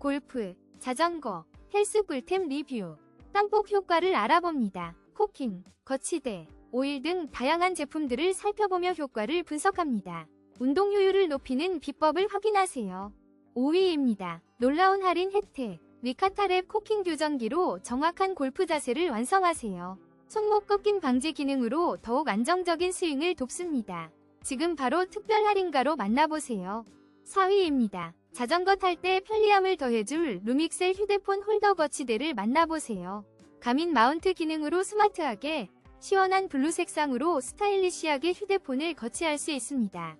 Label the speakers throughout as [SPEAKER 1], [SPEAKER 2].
[SPEAKER 1] 골프, 자전거, 헬스 꿀템 리뷰, 땀복 효과를 알아봅니다. 코킹, 거치대, 오일 등 다양한 제품들을 살펴보며 효과를 분석합니다. 운동 효율을 높이는 비법을 확인하세요. 5위입니다. 놀라운 할인 혜택. 리카타랩 코킹 교정기로 정확한 골프 자세를 완성하세요. 손목 꺾임 방지 기능으로 더욱 안정적인 스윙을 돕습니다. 지금 바로 특별 할인가로 만나보세요. 4위입니다. 자전거 탈 때 편리함을 더해줄 루믹셀 휴대폰 홀더 거치대를 만나보세요. 가민 마운트 기능으로 스마트하게 시원한 블루 색상으로 스타일리시하게 휴대폰을 거치할 수 있습니다.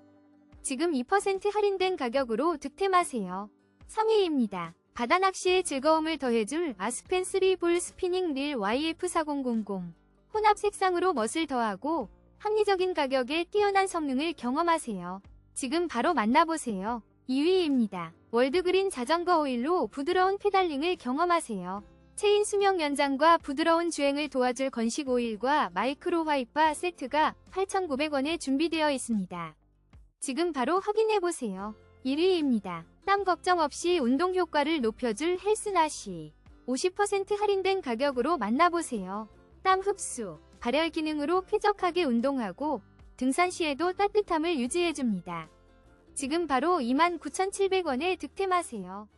[SPEAKER 1] 지금 2% 할인된 가격으로 득템하세요. 3위입니다. 바다 낚시의 즐거움을 더해줄 아스펜 3볼 스피닝 릴 YF4000 혼합 색상으로 멋을 더하고 합리적인 가격에 뛰어난 성능을 경험하세요. 지금 바로 만나보세요. 2위입니다. 월드그린 자전거 오일로 부드러운 페달링을 경험하세요. 체인 수명 연장과 부드러운 주행을 도와줄 건식 오일과 마이크로 화이파 세트가 8,900원에 준비되어 있습니다. 지금 바로 확인해보세요. 1위입니다. 땀 걱정 없이 운동 효과를 높여줄 헬스나시. 50% 할인된 가격으로 만나보세요. 땀 흡수, 발열 기능으로 쾌적하게 운동하고 등산 시에도 따뜻함을 유지해줍니다. 지금 바로 29,700원에 득템하세요.